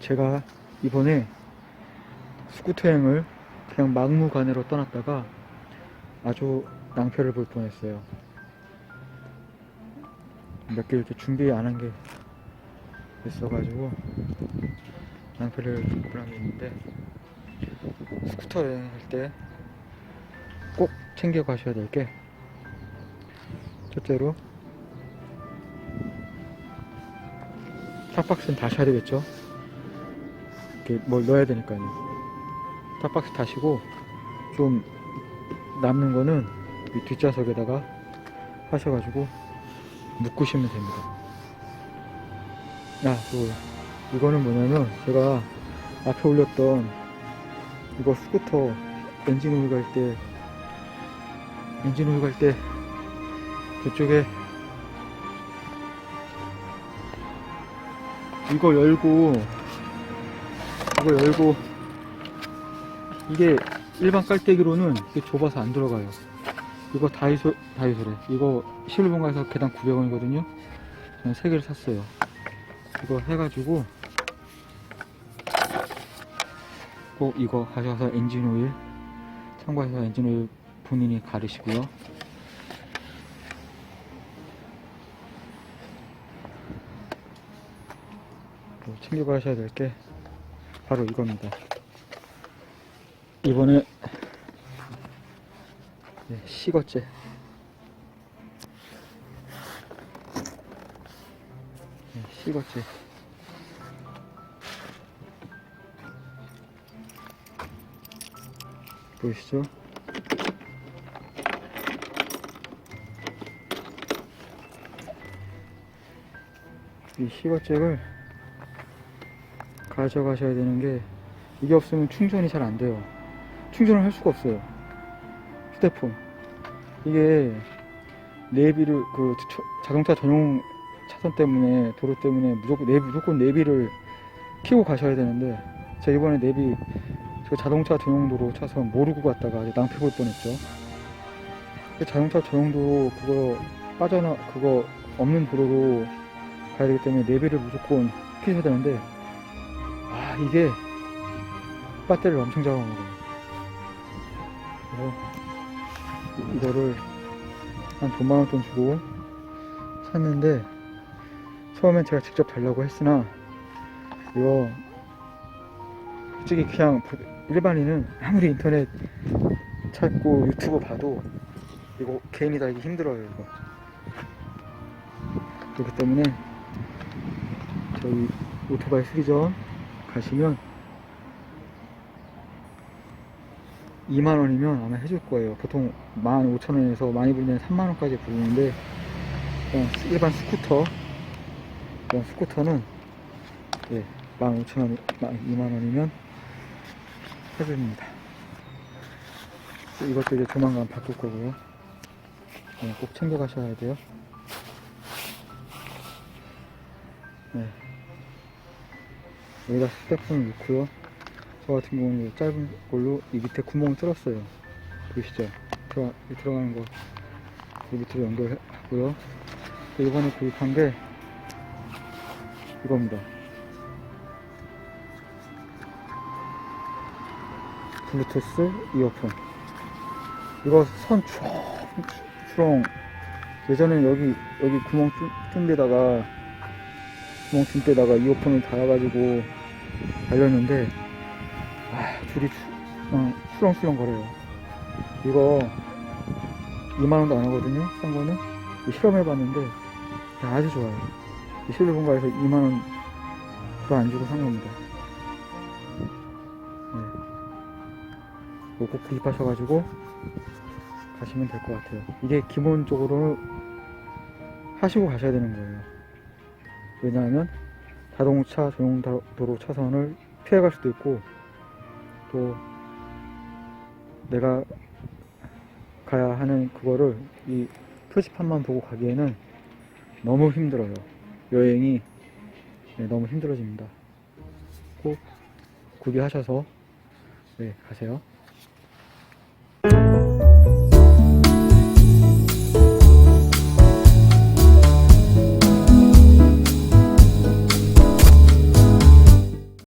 제가 이번에 스쿠터 여행을 그냥 막무가내로 떠났다가 아주 낭패를 볼 뻔했어요. 몇 개 이렇게 준비 안 한 게 있어가지고 낭패를 볼게 있는데 스쿠터 여행할 때 꼭 챙겨 가셔야 될 게 첫째로 탑박스는 다셔야 되겠죠. 이렇게 뭘 넣어야 되니까요. 탑박스 다시고 좀 남는 거는 이 뒷좌석에다가 하셔가지고 묶으시면 됩니다. 아, 그 이거는 뭐냐면 제가 앞에 올렸던 이거 스쿠터 엔진 오일 갈 때 엔진 오일 갈 때 그쪽에 이거 열고 이거 열고 이게 일반 깔때기로는 이게 좁아서 안 들어가요. 이거 다이소 다이소래. 이거 실물본 가서 개당 900원이거든요. 저는 3개를 샀어요. 이거 해가지고 꼭 이거 가져가서 엔진 오일 참고해서 엔진 오일 본인이 가르시고요. 또 챙겨 가셔야 될 게 바로 이겁니다. 이번에 네, 식어째 네, 식어째 보이시죠? 이 식어잭을 가져가셔야 되는 게 이게 없으면 충전이 잘 안 돼요. 충전을 할 수가 없어요. 휴대폰. 이게 내비를 그 저- 자동차 전용 차선 때문에 도로 때문에 무조건 내비 무조건 내비를 키고 가셔야 되는데 제가 이번에 내비 저 자동차 전용 도로 차선 모르고 갔다가 낭패 볼 뻔했죠. 그 자동차 전용 도로 그거 빠져나 그거 없는 도로로 가야 되기 때문에 내비를 무조건 키셔야 되는데 아 이게 배터리를 엄청 잡아먹어요. 그래서 이거를 한 돈만원 돈 주고 샀는데 처음엔 제가 직접 달라고 했으나 이거 솔직히 그냥 일반인은 아무리 인터넷 찾고 유튜브 봐도 이거 개인이 달기 힘들어요 이거. 그렇기 때문에 저희 오토바이 수리점 가시면 2만원이면 아마 해줄 거예요. 보통 15,000원에서 많이 부르면 3만원까지 부르는데, 일반 스쿠터, 이런 스쿠터는, 예, 15,000원, 2만원이면 해줍니다. 이것도 이제 조만간 바꿀 거고요. 네, 꼭 챙겨 가셔야 돼요. 네. 여기다 스테폰을 넣고요. 저 같은 경우는 이 짧은 걸로 이 밑에 구멍을 뚫었어요. 보이시죠? 들어가, 이 들어가는 거, 이 밑으로 연결하고요. 또 이번에 구입한 게 이겁니다. 블루투스 이어폰. 이거 선 주렁주렁. 예전에 여기, 여기 구멍 뚫- 뚫은 데다가 구멍 데다가 이어폰을 달아가지고 달렸는데 아, 줄이 수, 어, 수렁수렁 거려요. 이거 2만원도 안 하거든요. 싼 거는. 이 실험해봤는데 아주 좋아요. 이 실내본가에서 2만원 도 안 주고 산 겁니다. 네. 꼭 구입하셔가지고 가시면 될 것 같아요. 이게 기본적으로 하시고 가셔야 되는 거예요. 왜냐하면 자동차 전용 다- 도로 차선을 피해갈 수도 있고 또 내가 가야 하는 그거를 이 표지판만 보고 가기에는 너무 힘들어요. 여행이 네, 너무 힘들어집니다. 꼭 구비하셔서 네, 가세요.